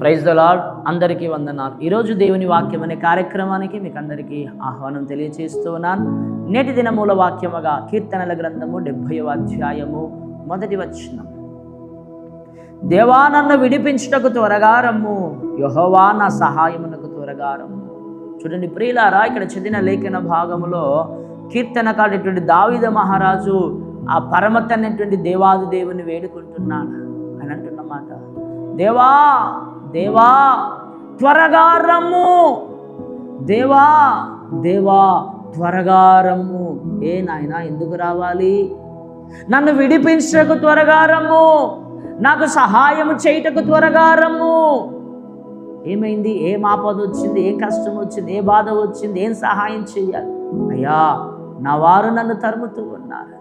Praise the Lord అందరికీ వందనాలు. ఈరోజు దేవుని వాక్యం అనే కార్యక్రమానికి మీకు అందరికీ ఆహ్వానం తెలియజేస్తూ ఉన్నాను. నేటి దినమూల వాక్యముగా కీర్తనల గ్రంథము డెబ్భై అధ్యాయము మొదటి వచనం. దేవా నన్ను విడిపించుటకు త్వరగా రమ్ము. యహోవా నా సహాయమునకు త్వరగా రమ్ము. చూడండి ప్రియులారా ఇక్కడ చదివిన లేఖన భాగములో కీర్తనకాడేటువంటి దావిద మహారాజు ఆ పరమతన్నటువంటి అనేటువంటి దేవాది దేవుని వేడుకుంటున్నాడు అని అంటున్నమాట దేవా దేవా త్వరగా రమ్ము. దేవా దేవా త్వరగా రమ్ము. ఏ నాయన ఎందుకు రావాలి? నన్ను విడిపించకు త్వరగా రమ్ము. నాకు సహాయం చేయటకు త్వరగా రమ్ము. ఏమైంది? ఏం ఆపద వచ్చింది? ఏం కష్టం వచ్చింది? ఏ బాధ వచ్చింది? ఏం సహాయం చేయాలి? అయ్యా నా వారు నన్ను తరుముతూ ఉన్నారు.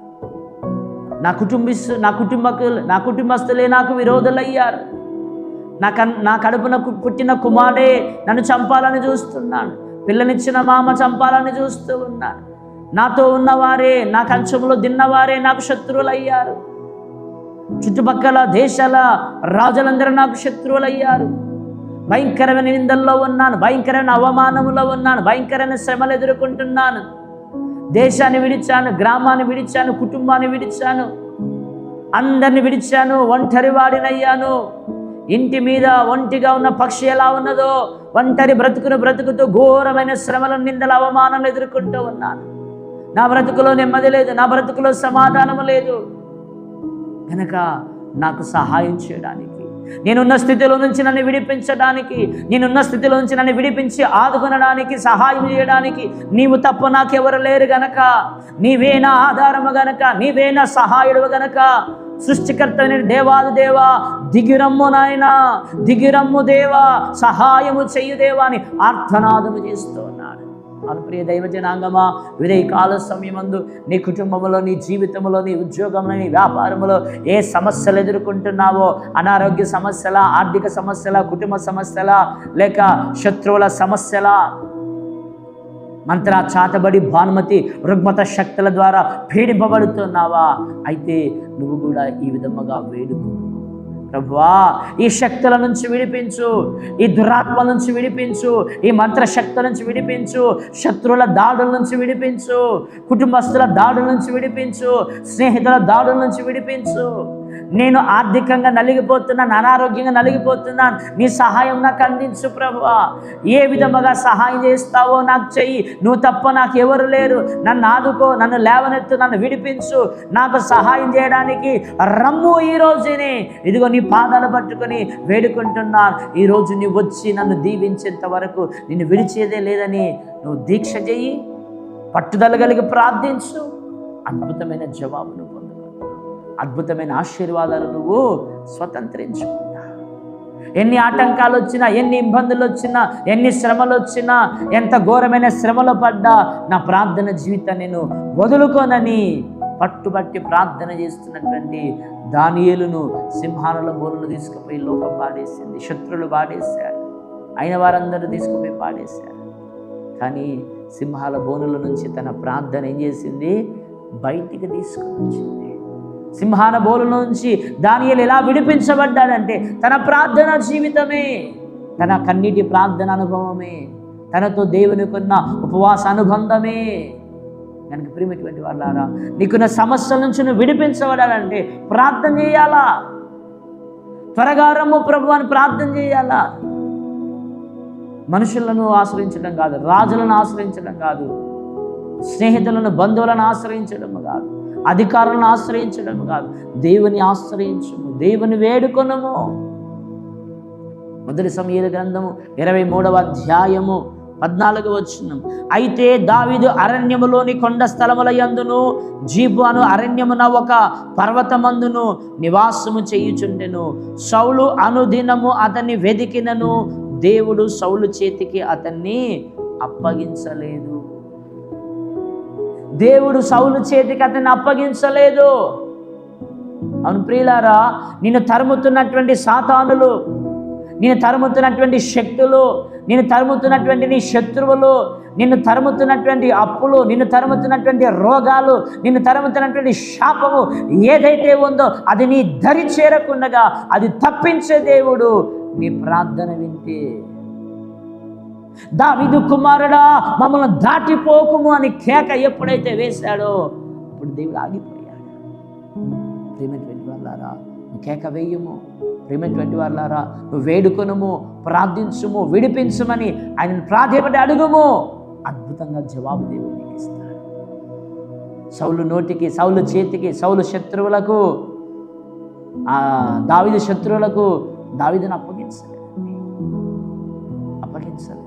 నా కుటుంబిస్తు నా కుటుంబకులు నా కుటుంబస్తులే నాకు విరోధులయ్యారు. నా కన్ నా కడుపున కు- పుట్టిన కుమారుడే నన్ను చంపాలని చూస్తున్నాడు. పిల్లనిచ్చిన మామ చంపాలని చూస్తూ ఉన్నాడు. నాతో ఉన్నవారే నా కంచంలో దిన్నవారే నాకు శత్రువులయ్యారు. చుట్టుపక్కల దేశాల రాజులందరూ నాకు శత్రువులయ్యారు. భయంకరమైన నిందల్లో ఉన్నాను భయంకరమైన అవమానములో ఉన్నాను భయంకరమైన శ్రమలు ఎదుర్కొంటున్నాను. దేశాన్ని విడిచాను గ్రామాన్ని విడిచాను కుటుంబాన్ని విడిచాను. అందరిని విడిచాను ఒంటరి వాడినయ్యాను ఇంటి మీద ఒంటిగా ఉన్న పక్షి ఎలా ఉన్నదో ఒంటరి బ్రతుకును బ్రతుకుతూ ఘోరమైన శ్రమల నిందల అవమానాలు ఎదుర్కొంటూ ఉన్నాను. నా బ్రతుకులో నెమ్మది లేదు నా బ్రతుకులో సమాధానము లేదు. కనుక నాకు సహాయం చేయడానికి నేనున్న స్థితిలో నుంచి నన్ను విడిపించడానికి నేనున్న స్థితిలో నుంచి నన్ను విడిపించి ఆదుకొనడానికి సహాయం చేయడానికి నీవు తప్ప నాకెవరు లేరు గనక నీవే నా ఆధారము గనక నీవే నా సహాయుడు గనక సృష్టికర్త అయిన దేవాది దేవా. దిగిరమ్ము నాయనా దిగిరమ్ము దేవా. సహాయము చెయ్యు దేవా అని ఆర్థనాదము చేస్తూ ఉన్నాడు. ప్రియ దైవ జనాంగమా విదయ కాల సమయమందు నీ కుటుంబంలో నీ జీవితంలో నీ ఉద్యోగంలో నీ వ్యాపారంలో ఏ సమస్యలు ఎదుర్కొంటున్నావో అనారోగ్య సమస్యల ఆర్థిక సమస్యల కుటుంబ సమస్యల లేక శత్రువుల సమస్యల మంత్ర చాతబడి భానుమతి రుగ్మత శక్తుల ద్వారా పీడింపబడుతున్నావా? అయితే నువ్వు కూడా ఈ విధముగా వేడుకో. ప్రభువా ఈ శక్తుల నుంచి విడిపించు ఈ దురాత్మ నుంచి విడిపించు ఈ మంత్ర శక్తుల నుంచి విడిపించు శత్రువుల దాడుల నుంచి విడిపించు కుటుంబస్తుల దాడుల నుంచి విడిపించు స్నేహితుల దాడుల నుంచి విడిపించు. నేను ఆర్థికంగా నలిగిపోతున్నాను అనారోగ్యంగా నలిగిపోతున్నాను. నీ సహాయం నాకు అందించు ప్రభా ఏ విధముగా సహాయం చేస్తావో నాకు చెయ్యి. నువ్వు తప్ప నాకు ఎవరు లేరు. నన్ను ఆదుకో నన్ను లేవనెత్తు నన్ను విడిపించు. నాకు సహాయం చేయడానికి రమ్ము ఈ రోజుని. ఇదిగో నీ పాదాలు పట్టుకొని వేడుకుంటున్నాను. ఈరోజు నువ్వు వచ్చి నన్ను దీవించేంత వరకు నిన్ను విడిచేదే లేదని నువ్వు దీక్ష చెయ్యి. పట్టుదల కలిగి ప్రార్థించు. అద్భుతమైన జవాబును పొందు అద్భుతమైన ఆశీర్వాదాలు నువ్వు స్వతంత్రించుకుంటా ఎన్ని ఆటంకాలు వచ్చినా ఎన్ని ఇబ్బందులు వచ్చినా ఎన్ని శ్రమలు వచ్చినా ఎంత ఘోరమైన శ్రమలు పడ్డా నా ప్రార్థన జీవితాన్ని నేను వదులుకోనని పట్టుబట్టి ప్రార్థన చేస్తున్నటువంటి దానియేలును సింహానుల బోరులు తీసుకుపోయి లోకం పాడేసింది శత్రులు పాడేశారు అయిన వారందరూ తీసుకుపోయి పాడేశారు. కానీ సింహాల బోనుల నుంచి తన ప్రార్థన ఏం చేసింది? బయటికి తీసుకొని వచ్చింది సింహాన బోలు నుంచి దానియలు ఎలా విడిపించబడ్డాడంటే తన ప్రార్థన జీవితమే. తన కన్నీటి ప్రార్థన అనుభవమే. తనతో దేవునికున్న ఉపవాస అనుబంధమే. కనుక ప్రియమైనటువంటి వాళ్ళారా నీకున్న సమస్యల నుంచి నువ్వు విడిపించబడాలంటే ప్రార్థన చేయాలా? త్వరగా రమ్ము ప్రభు అని ప్రార్థన చేయాలా? మనుషులను ఆశ్రయించడం కాదు రాజులను ఆశ్రయించడం కాదు స్నేహితులను బంధువులను ఆశ్రయించడం కాదు. అధికారులను ఆశ్రయించడం కాదు. దేవుని ఆశ్రయించము దేవుని వేడుకొనము. మొదటి సమీర గ్రంథము ఇరవై మూడవ అధ్యాయము పద్నాలుగు వచ్చినం అయితే దావిదు అరణ్యములోని కొండ స్థలముల యందును జీబు అను అరణ్యమున ఒక పర్వతమందును నివాసము చేయుచుండెను. సౌలు అనుదినము అతన్ని వెదికినను దేవుడు సౌలు చేతికి అతన్ని అప్పగించలేదు. దేవుడు సౌలు చేతికి అతన్ని అప్పగించలేదు. అవును ప్రియులారా నిన్ను తరుముతున్నటువంటి సాతానులు నేను తరుముతున్నటువంటి శక్తులు నేను తరుముతున్నటువంటి నీ శత్రువులు నిన్ను తరుముతున్నటువంటి అప్పులు నిన్ను తరుముతున్నటువంటి రోగాలు నిన్ను తరుముతున్నటువంటి శాపము ఏదైతే ఉందో అది నీ దరి చేరకుండగా అది తప్పించే దేవుడు నీ ప్రార్థన వింటే. దావిదు కుమారుడా మమ్మల్ని దాటిపోకుము అని కేక ఎప్పుడైతే వేశాడో అప్పుడు దేవుడు ఆగిపోయాడు. ప్రేమటువంటి వాళ్ళారా కేక వేయము. ప్రేమటువంటి వాళ్ళారా నువ్వు వేడుకొనుము ప్రార్థించుము విడిపించుమని ఆయనను ప్రాధేయపడి అడుగుము. అద్భుతంగా జవాబు దేవుడు నీకు ఇస్తాడు. సౌలు నోటికి సౌలు చేతికి సౌలు శత్రువులకు ఆ దావిది శత్రువులకు దావిదని అప్పగించలేదండి అప్పగించలేదు.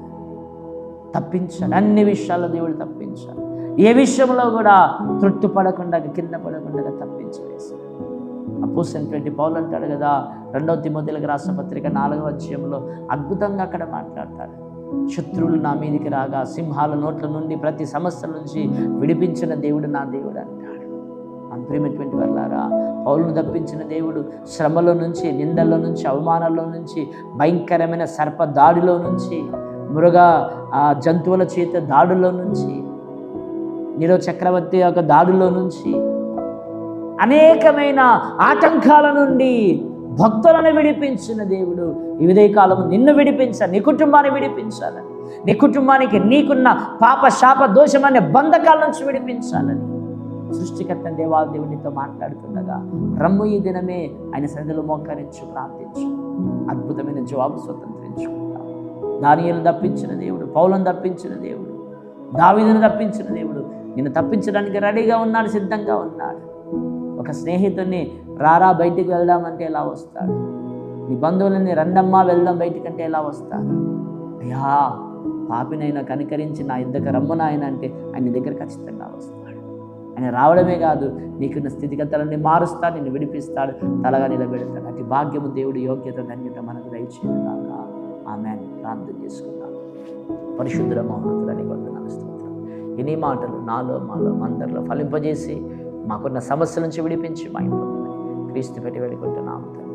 తప్పించాలి అన్ని విషయాల్లో దేవుడు తప్పించాడు. ఏ విషయంలో కూడా తృప్తి పడకుండా కింద పడకుండా తప్పించి వేశాడు అపోసినటువంటి పౌలు అంటాడు కదా రెండవ తిమోతిలకు రాసిన పత్రిక నాలుగవ అధ్యాయంలో అద్భుతంగా అక్కడ మాట్లాడతాడు. శత్రువులు నా మీదికి రాగా సింహాల నోట్ల నుండి ప్రతి సమస్య నుంచి విడిపించిన దేవుడు నా దేవుడు అంటాడు. అంతరిమైనటువంటి వాళ్ళారా పౌలను తప్పించిన దేవుడు శ్రమలో నుంచి నిందల్లో నుంచి అవమానాల్లో నుంచి భయంకరమైన సర్ప దాడిలో నుంచి మృగ ఆ, జంతువుల చేత దాడులో నుంచి నీరో చక్రవర్తి యొక్క దాడులో నుంచి అనేకమైన ఆటంకాల నుండి భక్తులను విడిపించిన దేవుడు. ఈ విదే నిన్ను విడిపించాలి నీ కుటుంబాన్ని విడిపించాలని నీ కుటుంబానికి నీకున్న పాప శాప దోషం అనే బంధకాల నుంచి విడిపించాలని సృష్టికర్త దేవాల దేవునితో మాట్లాడుతుండగా రమ్ము ఈ దినమే ఆయన సన్నిధిలో మోకరించు ప్రార్థించు. అద్భుతమైన జవాబు స్వతంత్రించుకుంటాం దానియలు తప్పించిన దేవుడు పౌలను తప్పించిన దేవుడు దావిదను తప్పించిన దేవుడు నిన్ను తప్పించడానికి రెడీగా ఉన్నాడు సిద్ధంగా ఉన్నాడు. ఒక స్నేహితుడిని రారా బయటికి వెళ్దామంటే ఎలా వస్తాడు? నీ బంధువులని రండమ్మా వెళ్దాం బయటికంటే ఎలా వస్తాడు? అయ్యా పాపినైనా కనికరించి నా ఇద్దరికి రమ్మనాయన అంటే ఆయన దగ్గర ఖచ్చితంగా వస్తాడు. ఆయన రావడమే కాదు నీకున్న స్థితిగతులన్నీ మారుస్తాడు నిన్ను విడిపిస్తాడు తలగా నిలబెడతాడు. అటు భాగ్యము దేవుడు యోగ్యత ధన్యత మనకు దయచేయదాకా ఆమె ప్రార్థన చేసుకుందాం. పరిశుద్ధ మహోన్నతులని వందనాలు స్తోత్రం ఇన్ని మాటలు నాలో మాలో అందరిలో ఫలింపజేసి మాకున్న సమస్యల నుంచి విడిపించి మా ఇంట్లో క్రీస్తు పెట్టి వెళ్ళుకుంటున్నాము తండ్రి.